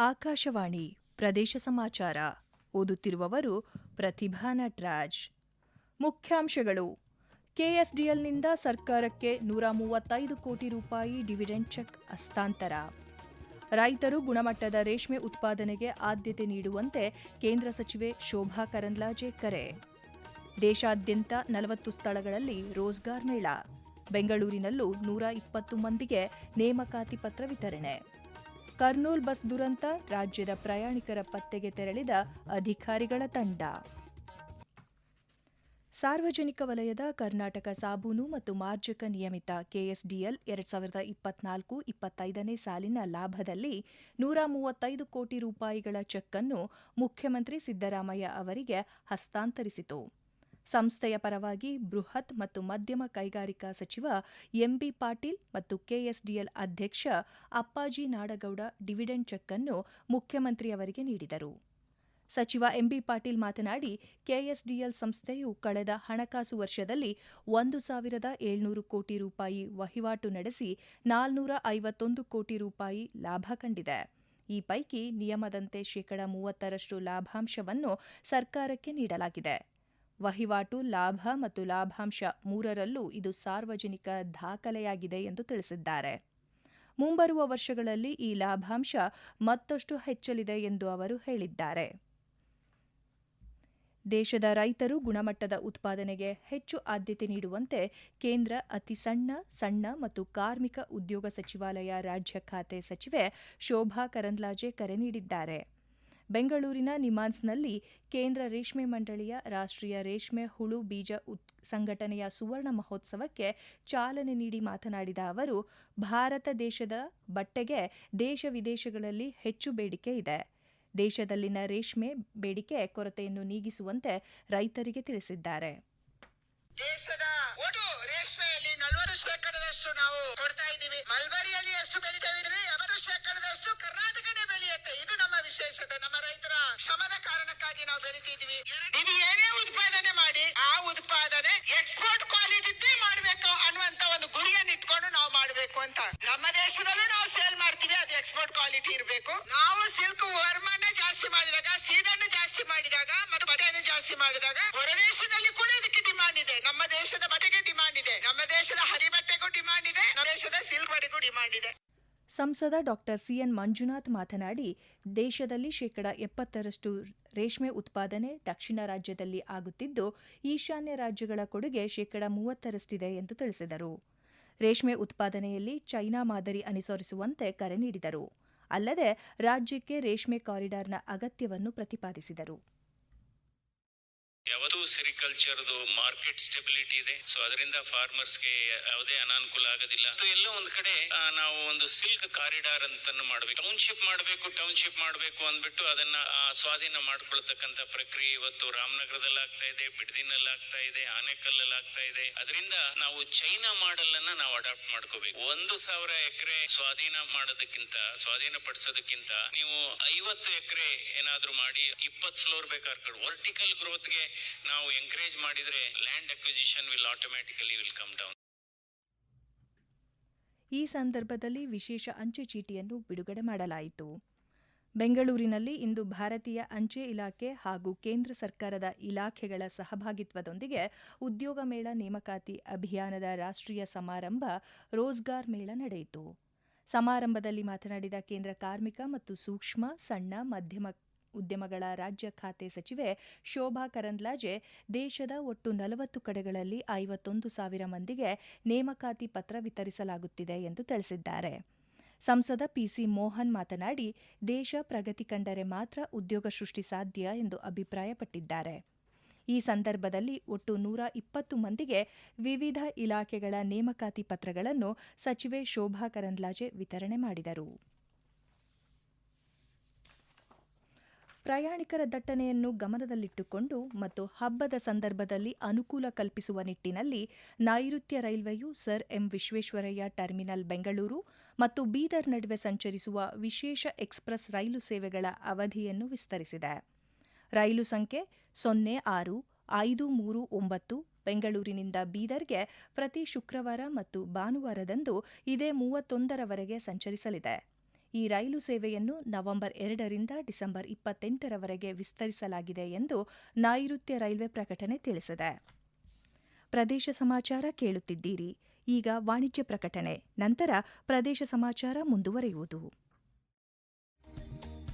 ಆಕಾಶವಾಣಿ ಪ್ರದೇಶ ಸಮಾಚಾರ ಓದುತ್ತಿರುವವರು ಪ್ರತಿಭಾ ನಟರಾಜ್. ಮುಖ್ಯಾಂಶಗಳು. ಕೆಎಸ್ಡಿಎಲ್ನಿಂದ ಸರ್ಕಾರಕ್ಕೆ ನೂರ ಮೂವತ್ತೈದು ಕೋಟಿ ರೂಪಾಯಿ ಡಿವಿಡೆಂಡ್ ಚೆಕ್ ಹಸ್ತಾಂತರ. ರೈತರು ಗುಣಮಟ್ಟದ ರೇಷ್ಮೆ ಉತ್ಪಾದನೆಗೆ ಆದ್ಯತೆ ನೀಡುವಂತೆ ಕೇಂದ್ರ ಸಚಿವೆ ಶೋಭಾ ಕರಂದ್ಲಾಜೆ ಕರೆ. ದೇಶಾದ್ಯಂತ ನಲವತ್ತು ಸ್ಥಳಗಳಲ್ಲಿ ರೋಜ್ಗಾರ್ ಮೇಳ. ಬೆಂಗಳೂರಿನಲ್ಲೂ ನೂರ ಇಪ್ಪತ್ತು ಮಂದಿಗೆ ನೇಮಕಾತಿ ಪತ್ರ ವಿತರಣೆ. ಕರ್ನೂಲ್ ಬಸ್ ದುರಂತ, ರಾಜ್ಯದ ಪ್ರಯಾಣಿಕರ ಪತ್ತೆಗೆ ತೆರಳಿದ ಅಧಿಕಾರಿಗಳ ತಂಡ. ಸಾರ್ವಜನಿಕ ವಲಯದ ಕರ್ನಾಟಕ ಸಾಬೂನು ಮತ್ತು ಮಾರ್ಜಕ ನಿಯಮಿತ ಕೆಎಸ್ಡಿಎಲ್ ಎರಡ್ ಸಾವಿರದ ಇಪ್ಪತ್ನಾಲ್ಕು ಇಪ್ಪತ್ತೈದನೇ ಸಾಲಿನ ಲಾಭದಲ್ಲಿ ನೂರ ಮೂವತ್ತೈದು ಕೋಟಿ ರೂಪಾಯಿಗಳ ಚೆಕ್ ಅನ್ನು ಮುಖ್ಯಮಂತ್ರಿ ಸಿದ್ದರಾಮಯ್ಯ ಅವರಿಗೆ ಹಸ್ತಾಂತರಿಸಿತು. ಸಂಸ್ಥೆಯ ಪರವಾಗಿ ಬೃಹತ್ ಮತ್ತು ಮಧ್ಯಮ ಕೈಗಾರಿಕಾ ಸಚಿವ ಎಂಬಿ ಪಾಟೀಲ್ ಮತ್ತು ಕೆಎಸ್ಡಿಎಲ್ ಅಧ್ಯಕ್ಷ ಅಪ್ಪಾಜಿ ನಾಡಗೌಡ ಡಿವಿಡೆಂಡ್ ಚೆಕ್ ಅನ್ನು ಮುಖ್ಯಮಂತ್ರಿಯವರಿಗೆ ನೀಡಿದರು. ಸಚಿವ ಎಂಬಿ ಪಾಟೀಲ್ ಮಾತನಾಡಿ, ಕೆಎಸ್ಡಿಎಲ್ ಸಂಸ್ಥೆಯು ಕಳೆದ ಹಣಕಾಸು ವರ್ಷದಲ್ಲಿ ಒಂದು ಸಾವಿರದ ಏಳ್ನೂರು ಕೋಟಿ ರೂಪಾಯಿ ವಹಿವಾಟು ನಡೆಸಿ ನಾಲ್ನೂರ ಐವತ್ತೊಂದು ಕೋಟಿ ರೂಪಾಯಿ ಲಾಭ ಕಂಡಿದೆ. ಈ ಪೈಕಿ ನಿಯಮದಂತೆ ಶೇಕಡ ಮೂವತ್ತರಷ್ಟು ಲಾಭಾಂಶವನ್ನು ಸರ್ಕಾರಕ್ಕೆ ನೀಡಲಾಗಿದೆ. ವಹಿವಾಟು, ಲಾಭ ಮತ್ತು ಲಾಭಾಂಶ ಮೂರರಲ್ಲೂ ಇದು ಸಾರ್ವಜನಿಕ ದಾಖಲೆಯಾಗಿದೆ ಎಂದು ತಿಳಿಸಿದ್ದಾರೆ. ಮುಂಬರುವ ವರ್ಷಗಳಲ್ಲಿ ಈ ಲಾಭಾಂಶ ಮತ್ತಷ್ಟು ಹೆಚ್ಚಲಿದೆ ಎಂದು ಅವರು ಹೇಳಿದ್ದಾರೆ. ದೇಶದ ರೈತರು ಗುಣಮಟ್ಟದ ಉತ್ಪಾದನೆಗೆ ಹೆಚ್ಚು ಆದ್ಯತೆ ನೀಡುವಂತೆ ಕೇಂದ್ರ ಅತಿ ಸಣ್ಣ ಸಣ್ಣ ಮತ್ತು ಕಾರ್ಮಿಕ ಉದ್ಯೋಗ ಸಚಿವಾಲಯ ರಾಜ್ಯ ಖಾತೆ ಸಚಿವೆ ಶೋಭಾ ಕರಂದ್ಲಾಜೆ ಕರೆ ನೀಡಿದ್ದಾರೆ. ಬೆಂಗಳೂರಿನ ನಿಮಾನ್ಸ್ನಲ್ಲಿ ಕೇಂದ್ರ ರೇಷ್ಮೆ ಮಂಡಳಿಯ ರಾಷ್ಟ್ರೀಯ ರೇಷ್ಮೆ ಹುಳು ಬೀಜ ಉತ್, ಸಂಘಟನೆಯ ಸುವರ್ಣ ಮಹೋತ್ಸವಕ್ಕೆ ಚಾಲನೆ ನೀಡಿ ಮಾತನಾಡಿದ ಅವರು, ಭಾರತ ದೇಶದ ಬಟ್ಟೆಗೆ ದೇಶ ವಿದೇಶಗಳಲ್ಲಿ ಹೆಚ್ಚು ಬೇಡಿಕೆ ಇದೆ. ದೇಶದಲ್ಲಿನ ರೇಷ್ಮೆ ಬೇಡಿಕೆ ಕೊರತೆಯನ್ನು ನೀಗಿಸುವಂತೆ ರೈತರಿಗೆ ತಿಳಿಸಿದ್ದಾರೆ. ದೇಶದ ಒಟ್ಟು ರೇಷ್ಮೆಯಲ್ಲಿ ನಲವತ್ತು ಶೇಕಡದಷ್ಟು ನಾವು ಕೊಡ್ತಾ ಇದ್ದೀವಿ. ಮಲ್ಬರಿಯಲ್ಲಿ ಎಷ್ಟು ಬೆಳಿತಾ ವಿಶೇಷತೆ. ನಮ್ಮ ರೈತರ ಶ್ರಮದ ಕಾರಣಕ್ಕಾಗಿ ನಾವು ಬೆಳಿತಿದ್ವಿ ಇದು ಏನೇ ಉತ್ಪಾದನೆ ಮಾಡಿ ಆ ಉತ್ಪಾದನೆ ಎಕ್ಸ್ಪೋರ್ಟ್ ಕ್ವಾಲಿಟಿ ಮಾಡಬೇಕು ಅನ್ನುವಂತ ಒಂದು ಗುರಿಯನ್ನು ಇಟ್ಕೊಂಡು ನಾವು ಮಾಡಬೇಕು ಅಂತ. ನಮ್ಮ ದೇಶದಲ್ಲೂ ನಾವು ಸೇಲ್ ಮಾಡ್ತೀವಿ ಅದು ಎಕ್ಸ್ಪೋರ್ಟ್ ಕ್ವಾಲಿಟಿ ಇರಬೇಕು. ನಾವು ಸಿಲ್ಕ್ ವರ್ಮನ್ನ ಜಾಸ್ತಿ ಮಾಡಿದಾಗ ಸೀಡನ್ನು ಜಾಸ್ತಿ ಮಾಡಿದಾಗ ಮತ್ತು ಬಟ್ಟೆಯನ್ನು ಜಾಸ್ತಿ ಮಾಡಿದಾಗ ಹೊರದೇಶದಲ್ಲಿ ಕೂಡ ಇದಕ್ಕೆ ಡಿಮಾಂಡ್ ಇದೆ. ನಮ್ಮ ದೇಶದ ಬಟ್ಟೆಗೆ ಡಿಮಾಂಡ್ ಇದೆ. ನಮ್ಮ ದೇಶದ ಹರಿ ಬಟ್ಟೆಗೂ ಡಿಮಾಂಡ್ ಇದೆ. ನಮ್ಮ ದೇಶದ ಸಿಲ್ಕ್ ಬಟ್ಟೆಗೂ ಡಿಮಾಂಡ್ ಇದೆ. ಸಂಸದ ಡಾಕ್ಟರ್ ಸಿಎನ್ ಮಂಜುನಾಥ್ ಮಾತನಾಡಿ, ದೇಶದಲ್ಲಿ ಶೇಕಡ ಎಪ್ಪತ್ತರಷ್ಟು ರೇಷ್ಮೆ ಉತ್ಪಾದನೆ ದಕ್ಷಿಣ ರಾಜ್ಯದಲ್ಲಿ ಆಗುತ್ತಿದ್ದು, ಈಶಾನ್ಯ ರಾಜ್ಯಗಳ ಕೊಡುಗೆ ಶೇಕಡ ಮೂವತ್ತರಷ್ಟಿದೆ ಎಂದು ತಿಳಿಸಿದರು. ರೇಷ್ಮೆ ಉತ್ಪಾದನೆಯಲ್ಲಿ ಚೈನಾ ಮಾದರಿ ಅನುಸರಿಸುವಂತೆ ಕರೆ ನೀಡಿದರು. ಅಲ್ಲದೆ, ರಾಜ್ಯಕ್ಕೆ ರೇಷ್ಮೆ ಕಾರಿಡಾರ್ನ ಅಗತ್ಯವನ್ನು ಪ್ರತಿಪಾದಿಸಿದರು. ಸೆರಿಕಲ್ಚರ್ದು ಮಾರ್ಕೆಟ್ ಸ್ಟೆಬಿಲಿಟಿ ಇದೆ. ಸೊ ಅದರಿಂದ ಫಾರ್ಮರ್ಸ್ಗೆ ಯಾವುದೇ ಅನಾನುಕೂಲ ಆಗೋದಿಲ್ಲ. ಎಲ್ಲ ಒಂದ್ ಕಡೆ ನಾವು ಒಂದು ಸಿಲ್ಕ್ ಕಾರಿಡಾರ್ ಅಂತ ಮಾಡಬೇಕು. ಟೌನ್ಶಿಪ್ ಮಾಡಬೇಕು ಟೌನ್ಶಿಪ್ ಮಾಡಬೇಕು ಅಂದ್ಬಿಟ್ಟು ಅದನ್ನ ಸ್ವಾಧೀನ ಮಾಡ್ಕೊಳ್ತಕ್ಕಂತ ಪ್ರಕ್ರಿಯೆ ಇವತ್ತು ರಾಮನಗರದಲ್ಲಿ ಆಗ್ತಾ ಇದೆ, ಬಿಡ್ದಿನಲ್ಲಿ ಆಗ್ತಾ ಇದೆ, ಆನೆಕಲ್ಲಲ್ಲಿ ಆಗ್ತಾ ಇದೆ. ಅದರಿಂದ ನಾವು ಚೈನಾ ಮಾಡೆಲ್ ಅನ್ನ ನಾವು ಅಡಾಪ್ಟ್ ಮಾಡ್ಕೋಬೇಕು. ಒಂದು ಸಾವಿರ ಎಕರೆ ಸ್ವಾಧೀನ ಮಾಡೋದಕ್ಕಿಂತ, ಸ್ವಾಧೀನ ಪಡಿಸೋದಕ್ಕಿಂತ ನೀವು ಐವತ್ತು ಎಕರೆ ಏನಾದ್ರೂ ಮಾಡಿ, ಇಪ್ಪತ್ತು ಫ್ಲೋರ್ ಬೇಕಾದ್ರೆ ವರ್ಟಿಕಲ್ ಗ್ರೋತ್ಗೆ ನಾವು ಎಂಕರೇಜ್ ಮಾಡಿದ್ರೆ land acquisition will automatically will come down ಈ ಸಂದರ್ಭದಲ್ಲಿ ವಿಶೇಷ ಅಂಚೆ ಚೀಟಿಯನ್ನು ಬಿಡುಗಡೆ ಮಾಡಲಾಯಿತು. ಬೆಂಗಳೂರಿನಲ್ಲಿ ಇಂದು ಭಾರತೀಯ ಅಂಚೆ ಇಲಾಖೆ ಹಾಗೂ ಕೇಂದ್ರ ಸರ್ಕಾರದ ಇಲಾಖೆಗಳ ಸಹಭಾಗಿತ್ವದೊಂದಿಗೆ ಉದ್ಯೋಗ ಮೇಳ ನೇಮಕಾತಿ ಅಭಿಯಾನದ ರಾಷ್ಟ್ರೀಯ ಸಮಾರಂಭ ರೋಜ್ಗಾರ್ ಮೇಳ ನಡೆಯಿತು. ಸಮಾರಂಭದಲ್ಲಿ ಮಾತನಾಡಿದ ಕೇಂದ್ರ ಕಾರ್ಮಿಕ ಮತ್ತು ಸೂಕ್ಷ್ಮ, ಸಣ್ಣ, ಮಧ್ಯಮ ಉದ್ಯಮಗಳ ರಾಜ್ಯ ಖಾತೆ ಸಚಿವೆ ಶೋಭಾ ಕರಂದ್ಲಾಜೆ ದೇಶದ ಒಟ್ಟು ನಲವತ್ತು ಕಡೆಗಳಲ್ಲಿ ಐವತ್ತೊಂದು ಸಾವಿರ ಮಂದಿಗೆ ನೇಮಕಾತಿ ಪತ್ರ ವಿತರಿಸಲಾಗುತ್ತಿದೆ ಎಂದು ತಿಳಿಸಿದ್ದಾರೆ. ಸಂಸದ ಪಿಸಿ ಮೋಹನ್ ಮಾತನಾಡಿ, ದೇಶ ಪ್ರಗತಿ ಕಂಡರೆ ಮಾತ್ರ ಉದ್ಯೋಗ ಸೃಷ್ಟಿ ಸಾಧ್ಯ ಎಂದು ಅಭಿಪ್ರಾಯಪಟ್ಟಿದ್ದಾರೆ. ಈ ಸಂದರ್ಭದಲ್ಲಿ ಒಟ್ಟು ನೂರ ಇಪ್ಪತ್ತು ಮಂದಿಗೆ ವಿವಿಧ ಇಲಾಖೆಗಳ ನೇಮಕಾತಿ ಪತ್ರಗಳನ್ನು ಸಚಿವೆ ಶೋಭಾ ಕರಂದ್ಲಾಜೆ ವಿತರಣೆ ಮಾಡಿದರು. ಪ್ರಯಾಣಿಕರ ದಟ್ಟಣೆಯನ್ನು ಗಮನದಲ್ಲಿಟ್ಟುಕೊಂಡು ಮತ್ತು ಹಬ್ಬದ ಸಂದರ್ಭದಲ್ಲಿ ಅನುಕೂಲ ಕಲ್ಪಿಸುವ ನಿಟ್ಟಿನಲ್ಲಿ ನೈಋತ್ಯ ರೈಲ್ವೆಯು sir M Visvesvaraya terminal Bengaluru ಮತ್ತು ಬೀದರ್ ನಡುವೆ ಸಂಚರಿಸುವ ವಿಶೇಷ ಎಕ್ಸ್ಪ್ರೆಸ್ ರೈಲು ಸೇವೆಗಳ ಅವಧಿಯನ್ನು ವಿಸ್ತರಿಸಿದೆ. ರೈಲು ಸಂಖ್ಯೆ ಸೊನ್ನೆ ಆರು ಐದು ಮೂರು ಒಂಬತ್ತು ಬೆಂಗಳೂರಿನಿಂದ ಬೀದರ್ಗೆ ಪ್ರತಿ ಶುಕ್ರವಾರ ಮತ್ತು ಭಾನುವಾರದಂದು ಇದೇ ಮೂವತ್ತೊಂದರವರೆಗೆ ಸಂಚರಿಸಲಿದೆ. ಈ ರೈಲು ಸೇವೆಯನ್ನು ನವೆಂಬರ್ ಎರಡರಿಂದ ಡಿಸೆಂಬರ್ ಇಪ್ಪತ್ತೆಂಟರವರೆಗೆ ವಿಸ್ತರಿಸಲಾಗಿದೆ ಎಂದು ನೈಋತ್ಯ ರೈಲ್ವೆ ಪ್ರಕಟಣೆ ತಿಳಿಸಿದೆ. ಪ್ರದೇಶ ಸಮಾಚಾರ ಕೇಳುತ್ತಿದ್ದೀರಿ. ಈಗ ವಾಣಿಜ್ಯ ಪ್ರಕಟಣೆ. ನಂತರ ಪ್ರದೇಶ ಸಮಾಚಾರ ಮುಂದುವರಿಯುವುದು.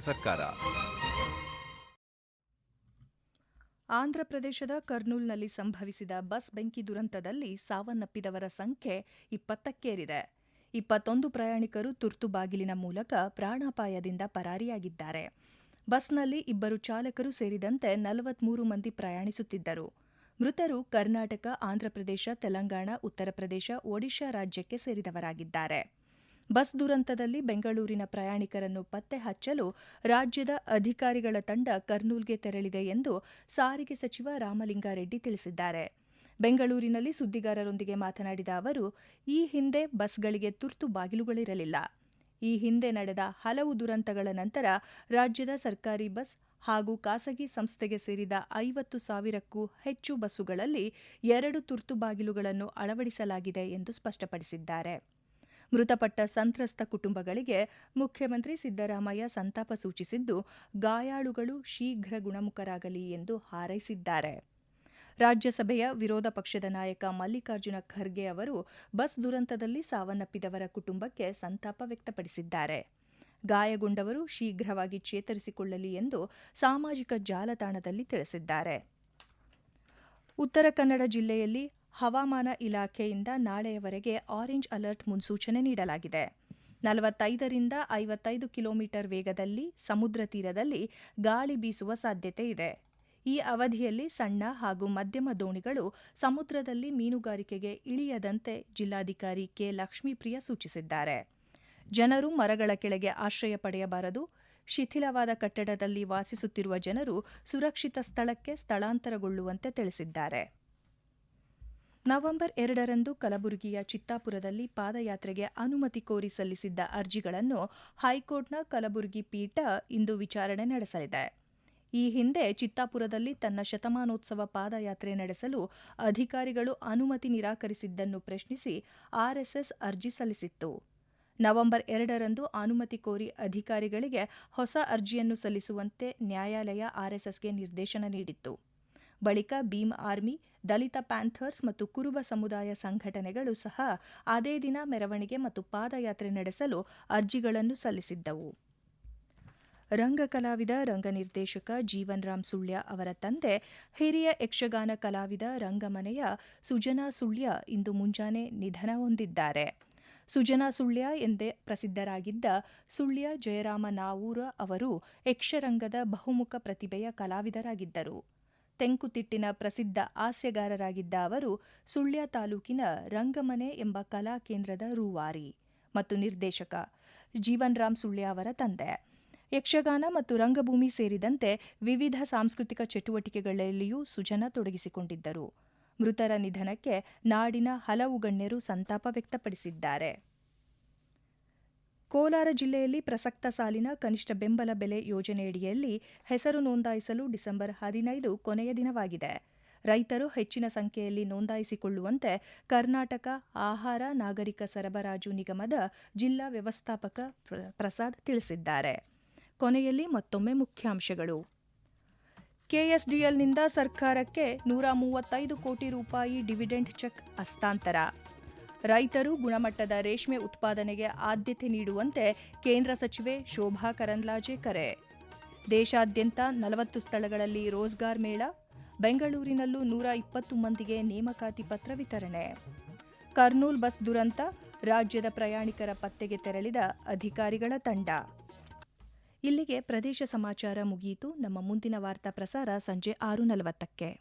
ಸರ್ಕಾರ. ಆಂಧ್ರಪ್ರದೇಶದ ಕರ್ನೂಲ್ನಲ್ಲಿ ಸಂಭವಿಸಿದ ಬಸ್ ಬೆಂಕಿ ದುರಂತದಲ್ಲಿ ಸಾವನ್ನಪ್ಪಿದವರ ಸಂಖ್ಯೆ ಇಪ್ಪತ್ತಕ್ಕೇರಿದೆ. ಇಪ್ಪತ್ತೊಂದು ಪ್ರಯಾಣಿಕರು ತುರ್ತು ಬಾಗಿಲಿನ ಮೂಲಕ ಪ್ರಾಣಾಪಾಯದಿಂದ ಪರಾರಿಯಾಗಿದ್ದಾರೆ. ಬಸ್ನಲ್ಲಿ ಇಬ್ಬರು ಚಾಲಕರು ಸೇರಿದಂತೆ ನಲವತ್ಮೂರು ಮಂದಿ ಪ್ರಯಾಣಿಸುತ್ತಿದ್ದರು. ಮೃತರು ಕರ್ನಾಟಕ ಆಂಧ್ರಪ್ರದೇಶ ತೆಲಂಗಾಣ, ಉತ್ತರ ಪ್ರದೇಶ, ಒಡಿಶಾ ರಾಜ್ಯಕ್ಕೆ ಸೇರಿದವರಾಗಿದ್ದಾರೆ. ಬಸ್ ದುರಂತದಲ್ಲಿ ಬೆಂಗಳೂರಿನ ಪ್ರಯಾಣಿಕರನ್ನು ಪತ್ತೆ ಹಚ್ಚಲು ರಾಜ್ಯದ ಅಧಿಕಾರಿಗಳ ತಂಡ ಕರ್ನೂಲ್ಗೆ ತೆರಳಿದೆ ಎಂದು ಸಾರಿಗೆ ಸಚಿವ ರಾಮಲಿಂಗಾರೆಡ್ಡಿ ತಿಳಿಸಿದ್ದಾರೆ. ಬೆಂಗಳೂರಿನಲ್ಲಿ ಸುದ್ದಿಗಾರರೊಂದಿಗೆ ಮಾತನಾಡಿದ ಅವರು, ಈ ಹಿಂದೆ ಬಸ್ಗಳಿಗೆ ತುರ್ತು ಬಾಗಿಲುಗಳಿರಲಿಲ್ಲ. ಈ ಹಿಂದೆ ನಡೆದ ಹಲವು ದುರಂತಗಳ ನಂತರ ರಾಜ್ಯದ ಸರ್ಕಾರಿ ಬಸ್ ಹಾಗೂ ಖಾಸಗಿ ಸಂಸ್ಥೆಗೆ ಸೇರಿದ ಐವತ್ತು ಸಾವಿರಕ್ಕೂ ಹೆಚ್ಚು ಬಸ್ಸುಗಳಲ್ಲಿ ಎರಡು ತುರ್ತು ಬಾಗಿಲುಗಳನ್ನು ಅಳವಡಿಸಲಾಗಿದೆ ಎಂದು ಸ್ಪಷ್ಟಪಡಿಸಿದ್ದಾರೆ. ಮೃತಪಟ್ಟ ಸಂತ್ರಸ್ತ ಕುಟುಂಬಗಳಿಗೆ ಮುಖ್ಯಮಂತ್ರಿ ಸಿದ್ದರಾಮಯ್ಯ ಸಂತಾಪ ಸೂಚಿಸಿದ್ದು, ಗಾಯಾಳುಗಳು ಶೀಘ್ರ ಗುಣಮುಖರಾಗಲಿ ಎಂದು ಹಾರೈಸಿದ್ದಾರೆ. ರಾಜ್ಯಸಭೆಯ ವಿರೋಧ ಪಕ್ಷದ ನಾಯಕ ಮಲ್ಲಿಕಾರ್ಜುನ ಖರ್ಗೆ ಅವರು ಬಸ್ ದುರಂತದಲ್ಲಿ ಸಾವನ್ನಪ್ಪಿದವರ ಕುಟುಂಬಕ್ಕೆ ಸಂತಾಪ ವ್ಯಕ್ತಪಡಿಸಿದ್ದಾರೆ. ಗಾಯಗೊಂಡವರು ಶೀಘ್ರವಾಗಿ ಚೇತರಿಸಿಕೊಳ್ಳಲಿ ಎಂದು ಸಾಮಾಜಿಕ ಜಾಲತಾಣದಲ್ಲಿ ತಿಳಿಸಿದ್ದಾರೆ. ಉತ್ತರ ಕನ್ನಡ ಜಿಲ್ಲೆಯಲ್ಲಿ ಹವಾಮಾನ ಇಲಾಖೆಯಿಂದ ನಾಳೆಯವರೆಗೆ ಆರೆಂಜ್ ಅಲರ್ಟ್ ಮುನ್ಸೂಚನೆ ನೀಡಲಾಗಿದೆ. ನಲವತ್ತೈದರಿಂದ ಐವತ್ತೈದು ಕಿಲೋಮೀಟರ್ ವೇಗದಲ್ಲಿ ಸಮುದ್ರ ತೀರದಲ್ಲಿ ಗಾಳಿ ಬೀಸುವ ಸಾಧ್ಯತೆ ಇದೆ. ಈ ಅವಧಿಯಲ್ಲಿ ಸಣ್ಣ ಹಾಗೂ ಮಧ್ಯಮ ದೋಣಿಗಳು ಸಮುದ್ರದಲ್ಲಿ ಮೀನುಗಾರಿಕೆಗೆ ಇಳಿಯದಂತೆ ಜಿಲ್ಲಾಧಿಕಾರಿ ಕೆ. ಲಕ್ಷ್ಮೀಪ್ರಿಯ ಸೂಚಿಸಿದ್ದಾರೆ. ಜನರು ಮರಗಳ ಕೆಳಗೆ ಆಶ್ರಯ ಪಡೆಯಬಾರದು. ಶಿಥಿಲವಾದ ಕಟ್ಟಡದಲ್ಲಿ ವಾಸಿಸುತ್ತಿರುವ ಜನರು ಸುರಕ್ಷಿತ ಸ್ಥಳಕ್ಕೆ ಸ್ಥಳಾಂತರಗೊಳ್ಳುವಂತೆ ತಿಳಿಸಿದ್ದಾರೆ. ನವೆಂಬರ್ ಎರಡರಂದು ಕಲಬುರಗಿಯ ಚಿತ್ತಾಪುರದಲ್ಲಿ ಪಾದಯಾತ್ರೆಗೆ ಅನುಮತಿ ಕೋರಿ ಸಲ್ಲಿಸಿದ್ದ ಅರ್ಜಿಗಳನ್ನು ಹೈಕೋರ್ಟ್ನ ಕಲಬುರಗಿ ಪೀಠ ಇಂದು ವಿಚಾರಣೆ ನಡೆಸಲಿದೆ. ಈ ಹಿಂದೆ ಚಿತ್ತಾಪುರದಲ್ಲಿ ತನ್ನ ಶತಮಾನೋತ್ಸವ ಪಾದಯಾತ್ರೆ ನಡೆಸಲು ಅಧಿಕಾರಿಗಳು ಅನುಮತಿ ನಿರಾಕರಿಸಿದ್ದನ್ನು ಪ್ರಶ್ನಿಸಿ ಆರ್ಎಸ್ಎಸ್ ಅರ್ಜಿ ಸಲ್ಲಿಸಿತ್ತು. ನವೆಂಬರ್ ಎರಡರಂದು ಅನುಮತಿ ಕೋರಿ ಅಧಿಕಾರಿಗಳಿಗೆ ಹೊಸ ಅರ್ಜಿಯನ್ನು ಸಲ್ಲಿಸುವಂತೆ ನ್ಯಾಯಾಲಯ ಆರ್ಎಸ್ಎಸ್ಗೆ ನಿರ್ದೇಶನ ನೀಡಿತ್ತು. ಬಳಿಕ ಭೀಮ್ ಆರ್ಮಿ, ದಲಿತ ಪ್ಯಾಂಥರ್ಸ್ ಮತ್ತು ಕುರುಬ ಸಮುದಾಯ ಸಂಘಟನೆಗಳು ಸಹ ಅದೇ ದಿನ ಮೆರವಣಿಗೆ ಮತ್ತು ಪಾದಯಾತ್ರೆ ನಡೆಸಲು ಅರ್ಜಿಗಳನ್ನು ಸಲ್ಲಿಸಿದ್ದವು. ರಂಗ ಕಲಾವಿದ ರಂಗ ನಿರ್ದೇಶಕ ಜೀವನ್ ರಾಮ್ ಸುಳ್ಯ ಅವರ ತಂದೆ, ಹಿರಿಯ ಯಕ್ಷಗಾನ ಕಲಾವಿದ ರಂಗಮನೆಯ ಸುಜನಾ ಸುಳ್ಯ ಇಂದು ಮುಂಜಾನೆ ನಿಧನ ಹೊಂದಿದ್ದಾರೆ. ಸುಜನಾ ಸುಳ್ಯ ಎಂದೇ ಪ್ರಸಿದ್ಧರಾಗಿದ್ದ ಸುಳ್ಯ ಜಯರಾಮ ನಾವೂರ ಅವರು ಯಕ್ಷರಂಗದ ಬಹುಮುಖ ಪ್ರತಿಭೆಯ ಕಲಾವಿದರಾಗಿದ್ದರು. ತೆಂಕುತಿಟ್ಟಿನ ಪ್ರಸಿದ್ಧ ಹಾಸ್ಯಗಾರರಾಗಿದ್ದ ಅವರು ಸುಳ್ಯ ತಾಲೂಕಿನ ರಂಗಮನೆ ಎಂಬ ಕಲಾ ಕೇಂದ್ರದ ರೂವಾರಿ ಮತ್ತು ನಿರ್ದೇಶಕ ಜೀವನ್ರಾಮ್ ಸುಳ್ಯ ಅವರ ತಂದೆ. ಯಕ್ಷಗಾನ ಮತ್ತು ರಂಗಭೂಮಿ ಸೇರಿದಂತೆ ವಿವಿಧ ಸಾಂಸ್ಕೃತಿಕ ಚಟುವಟಿಕೆಗಳಲ್ಲಿಯೂ ಸುಜನ ತೊಡಗಿಸಿಕೊಂಡಿದ್ದರು. ಮೃತರ ನಿಧನಕ್ಕೆ ನಾಡಿನ ಹಲವು ಗಣ್ಯರು ಸಂತಾಪ ವ್ಯಕ್ತಪಡಿಸಿದ್ದಾರೆ. ಕೋಲಾರ ಜಿಲ್ಲೆಯಲ್ಲಿ ಪ್ರಸಕ್ತ ಸಾಲಿನ ಕನಿಷ್ಠ ಬೆಂಬಲ ಬೆಲೆ ಯೋಜನೆಯಡಿಯಲ್ಲಿ ಹೆಸರು ನೋಂದಾಯಿಸಲು ಡಿಸೆಂಬರ್ ಹದಿನೈದು ಕೊನೆಯ ದಿನವಾಗಿದೆ. ರೈತರು ಹೆಚ್ಚಿನ ಸಂಖ್ಯೆಯಲ್ಲಿ ನೋಂದಾಯಿಸಿಕೊಳ್ಳುವಂತೆ ಕರ್ನಾಟಕ ಆಹಾರ ನಾಗರಿಕ ಸರಬರಾಜು ನಿಗಮದ ಜಿಲ್ಲಾ ವ್ಯವಸ್ಥಾಪಕ ಪ್ರಸಾದ್ ತಿಳಿಸಿದ್ದಾರೆ. ಕೊನೆಯಲ್ಲಿ ಮತ್ತೊಮ್ಮೆ ಮುಖ್ಯಾಂಶಗಳು. ಕೆಎಸ್ಡಿಎಲ್ನಿಂದ ಸರ್ಕಾರಕ್ಕೆ ನೂರ ಮೂವತ್ತೈದು ಕೋಟಿ ರೂಪಾಯಿ ಡಿವಿಡೆಂಡ್ ಚೆಕ್ ಹಸ್ತಾಂತರ. ರೈತರು ಗುಣಮಟ್ಟದ ರೇಷ್ಮೆ ಉತ್ಪಾದನೆಗೆ ಆದ್ಯತೆ ನೀಡುವಂತೆ ಕೇಂದ್ರ ಸಚಿವೆ ಶೋಭಾ ಕರಂದ್ಲಾಜೆ ಕರೆ. ದೇಶಾದ್ಯಂತ ನಲವತ್ತು ಸ್ಥಳಗಳಲ್ಲಿ ರೋಜ್ಗಾರ್ ಮೇಳ, ಬೆಂಗಳೂರಿನಲ್ಲೂ ನೂರ ಇಪ್ಪತ್ತು ಮಂದಿಗೆ ನೇಮಕಾತಿ ಪತ್ರ ವಿತರಣೆ. ಕರ್ನೂಲ್ ಬಸ್ ದುರಂತ, ರಾಜ್ಯದ ಪ್ರಯಾಣಿಕರ ಪತ್ತೆಗೆ ತೆರಳಿದ ಅಧಿಕಾರಿಗಳ ತಂಡ. ಇಲ್ಲಿಗೆ ಪ್ರದೇಶ ಸಮಾಚಾರ ಮುಗಿಯಿತು. ನಮ್ಮ ಮುಂದಿನ ವಾರ್ತಾ ಪ್ರಸಾರ ಸಂಜೆ ಆರು ನಲವತ್ತಕ್ಕೆ.